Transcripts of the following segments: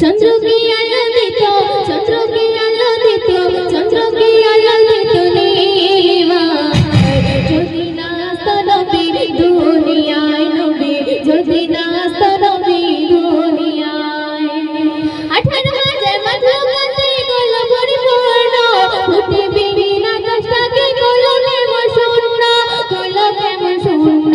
চন্দ্রকে আলো দিত চন্দ্রকে আলো দিত চন্দ্রকে আলো দিত নীলিমা যদি না আসতো নবী দুনিয়ায় নবী যদি না আসতো নবী দুনিয়ায়। আঠারো হাজার মাথা গল পরিপূর্ণ ফুটে বিভিন্ন আকাশটাকে গল কেমন শূন্য গল কেমন শূন্য।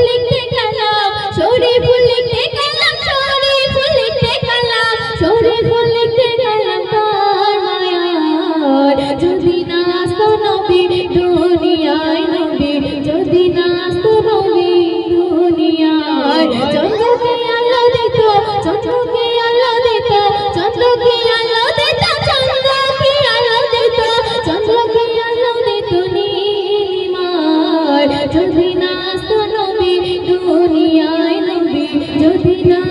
যদি না নবী দুনিয়ায় নবী যদি না